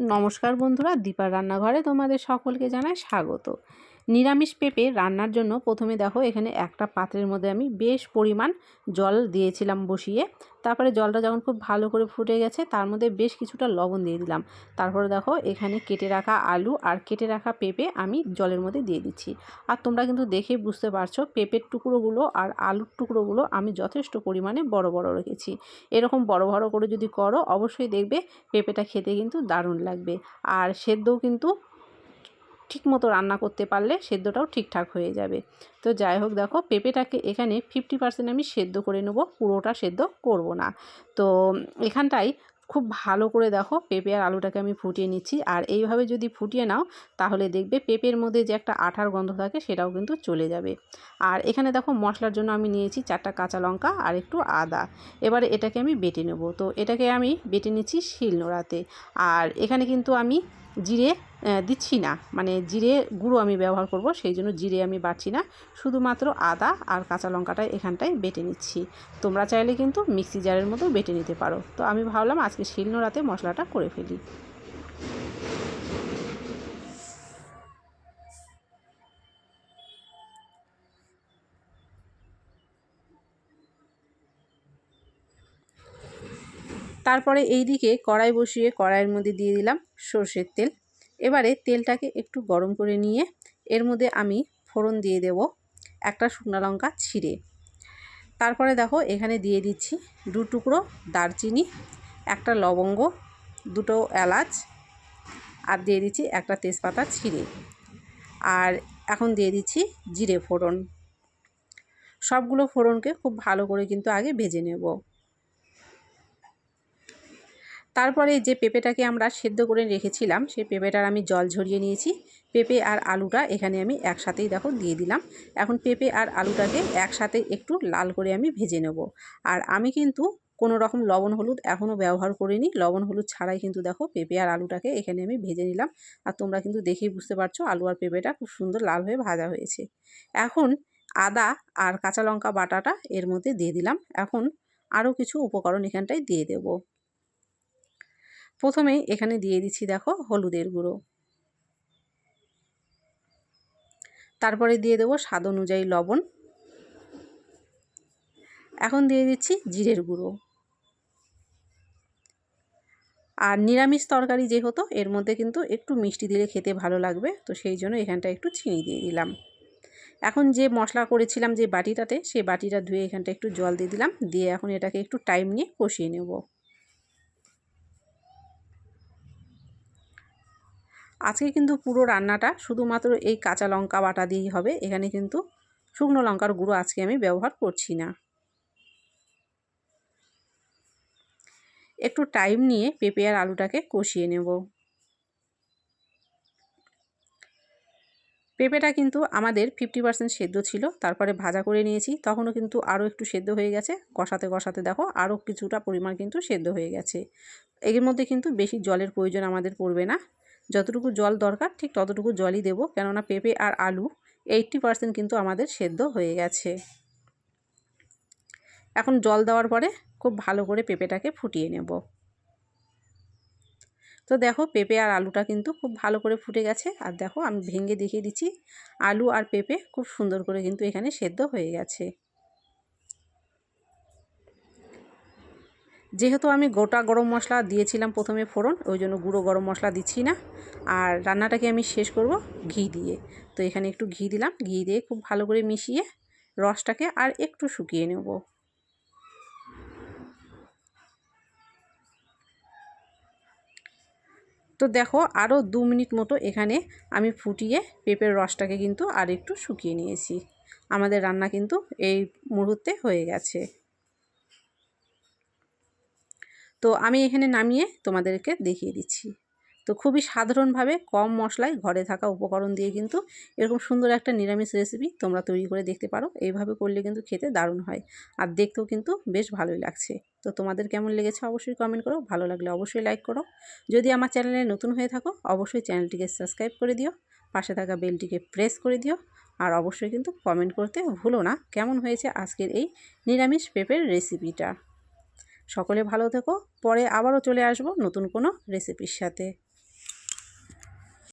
নমস্কার বন্ধুরা দীপার রান্নাঘরে তোমাদের সকলকে জানাই স্বাগত। নিরামিষ পেঁপে রান্নার জন্য প্রথমে দেখো, এখানে একটা পাত্রের মধ্যে আমি বেশ পরিমাণ জল দিয়েছিলাম বসিয়ে। তারপরে জলটা যখন খুব ভালো করে ফুটে গেছে, তার মধ্যে বেশ কিছুটা লবণ দিয়ে দিলাম। তারপরে দেখো, এখানে কেটে রাখা আলু আর কেটে রাখা পেঁপে আমি জলের মধ্যে দিয়ে দিচ্ছি। আর তোমরা কিন্তু দেখে বুঝতে পারছ, পেঁপের টুকরোগুলো আর আলুর টুকরোগুলো আমি যথেষ্ট পরিমাণে বড় বড় রেখেছি। এরকম বড় বড় করে যদি করো, অবশ্যই দেখবে পেঁপেটা খেতে কিন্তু দারুণ লাগবে। আর সেদ্ধও কিন্তু ঠিক মতো রান্না করতে পারলে সেদ্ধটাও ঠিকঠাক হয়ে যাবে। তো যাই হোক দেখো, পেঁপেটাকে এখানে ফিফটি পার্সেন্ট আমি সেদ্ধ করে নেব, পুরোটা সেদ্ধ করব না। তো এখানটায় খুব ভালো করে দেখো, পেঁপে আর আলুটাকে আমি ফুটিয়ে নিচ্ছি। আর এইভাবে যদি ফুটিয়ে নাও, তাহলে দেখবে পেঁপের মধ্যে যে একটা আঠার গন্ধ থাকে, সেটাও কিন্তু চলে যাবে। আর এখানে দেখো, মশলার জন্য আমি নিয়েছি চারটা কাঁচা লঙ্কা আর একটু আদা। এবারে এটাকে আমি বেটে নেব। তো এটাকে আমি বেটে নিচ্ছি শিলনোড়াতে। আর এখানে কিন্তু আমি জিরে দিচ্ছি না। মানে জিরে গুঁড়ো আমি ব্যবহার করব, সেই জন্য জিরে আমি বাড়ছি না। শুধুমাত্র আদা আর কাঁচা লঙ্কাটা এখানটায় বেটে নিচ্ছি। তোমরা চাইলে কিন্তু মিক্সি জারের মতো বেটে নিতে পারো। তো আমি ভাবলাম আজকে শিলনোড়াতে মশলাটা করে ফেলি। তারপরে এই দিকে কড়াই বসিয়ে কড়াইয়ের মধ্যে দিয়ে দিলাম সর্ষের তেল। এবারে তেলটাকে একটু গরম করে নিয়ে এর মধ্যে আমি ফোড়ন দিয়ে দেব, একটা শুকনো লঙ্কা ছিঁড়ে। তারপরে দেখো এখানে দিয়ে দিচ্ছি দু টুকরো দারচিনি, একটা লবঙ্গ, দুটো এলাচ, আর দিয়ে দিচ্ছি একটা তেজপাতা ছিঁড়ে। আর এখন দিয়ে দিচ্ছি জিরে ফোড়ন। সবগুলো ফোড়নকে খুব ভালো করে কিন্তু আগে ভেজে নেব। তারপরে যে পেঁপেটাকে আমরা সেদ্ধ করে রেখেছিলাম সেই পেঁপেটার আমি জল ঝরিয়ে নিয়েছি। পেঁপে আর আলুটা এখানে আমি একসাথেই দেখো দিয়ে দিলাম। এখন পেঁপে আর আলুটাকে একসাথে একটু লাল করে আমি ভেজে নেব। আর আমি কিন্তু কোনো রকম লবণ হলুদ এখনও ব্যবহার করিনি। লবণ হলুদ ছাড়াই কিন্তু দেখো পেঁপে আর আলুটাকে এখানে আমি ভেজে নিলাম। আর তোমরা কিন্তু দেখেই বুঝতে পারছ আলু আর পেঁপেটা খুব সুন্দর লাল হয়ে ভাজা হয়েছে। এখন আদা আর কাঁচা লঙ্কা বাটাটা এর মধ্যে দিয়ে দিলাম। এখন আরও কিছু উপকরণ এখানটায় দিয়ে দেবো। প্রথমে এখানে দিয়ে দিচ্ছি দেখো হলুদের গুঁড়ো। তারপরে দিয়ে দেবো স্বাদ অনুযায়ী লবণ। এখন দিয়ে দিচ্ছি জিরের গুঁড়ো। আর নিরামিষ তরকারি যেহেতু, এর মধ্যে কিন্তু একটু মিষ্টি দিলে খেতে ভালো লাগবে, তো সেই জন্য এখানটা একটু চিনি দিয়ে দিলাম। এখন যে মশলা করেছিলাম যে বাটিটাতে সেই বাটিটা ধুয়ে এখানটা একটু জল দিয়ে দিলাম, দিয়ে এখন এটাকে একটু টাইম নিয়ে কষিয়ে নেব। আজকে কিন্তু পুরো রান্নাটা শুধুমাত্র এই কাঁচা লঙ্কা বাটা দিয়েই হবে। এখানে কিন্তু শুকনো লঙ্কার গুঁড়ো আজকে আমি ব্যবহার করছি না। একটু টাইম নিয়ে পেঁপে আর আলুটাকে কষিয়ে নেব। পেঁপেটা কিন্তু আমাদের ফিফটি পার্সেন্ট সেদ্ধ ছিল, তারপরে ভাজা করে নিয়েছি, তখনও কিন্তু আরও একটু সেদ্ধ হয়ে গেছে। কষাতে কষাতে দেখো, আরও কিছুটা পরিমাণ কিন্তু সেদ্ধ হয়ে গেছে। এর মধ্যে কিন্তু বেশি জলের প্রয়োজন আমাদের পড়বে না। যতটুকু জল দরকার ঠিক ততটুকু জলই দেবো। কেননা পেঁপে আর আলু এইটটি পারসেন্ট কিন্তু আমাদের সেদ্ধ হয়ে গেছে। এখন জল দেওয়ার পরে খুব ভালো করে পেঁপেটাকে ফুটিয়ে নেব। তো দেখো পেঁপে আর আলুটা কিন্তু খুব ভালো করে ফুটে গেছে। আর দেখো আমি ভেঙে দেখিয়ে দিচ্ছি, আলু আর পেঁপে খুব সুন্দর করে কিন্তু এখানে সেদ্ধ হয়ে গেছে। যেহেতু আমি গোটা গরম মশলা দিয়েছিলাম প্রথমে ফোড়ন, ওই জন্য গুঁড়ো গরম মশলা দিচ্ছি না। আর রান্নাটাকে আমি শেষ করব ঘি দিয়ে। তো এখানে একটু ঘি দিলাম, ঘি দিয়ে খুব ভালো করে মিশিয়ে রসটাকে আর একটু শুকিয়ে নেব। তো দেখো আরও দু মিনিট মতো এখানে আমি ফুটিয়ে পেঁপের রসটাকে কিন্তু আর একটু শুকিয়ে নিয়েছি। আমাদের রান্না কিন্তু এই মুহূর্তে হয়ে গেছে। তো আমি এখানে নামিয়ে তোমাদেরকে দেখিয়ে দিচ্ছি। তো খুবই সাধারণভাবে কম মশলায় ঘরে থাকা উপকরণ দিয়ে কিন্তু এরকম সুন্দর একটা নিরামিষ রেসিপি তোমরা তৈরি করে দেখতে পারো। এইভাবে করলে কিন্তু খেতে দারুণ হয় আর দেখতেও কিন্তু বেশ ভালোই লাগছে। তো তোমাদের কেমন লেগেছে অবশ্যই কমেন্ট করো, ভালো লাগলে অবশ্যই লাইক করো। যদি আমার চ্যানেলে নতুন হয়ে থাকো, অবশ্যই চ্যানেলটিকে সাবস্ক্রাইব করে দিও, পাশে থাকা বেলটিকে প্রেস করে দিও আর অবশ্যই কিন্তু কমেন্ট করতে ভুলো না। কেমন হয়েছে আজকের এই নিরামিষ পেঁপের রেসিপিটা সকলে ভালো থেকো। পরে আবারও চলে আসব নতুন কোনো রেসিপির সাথে।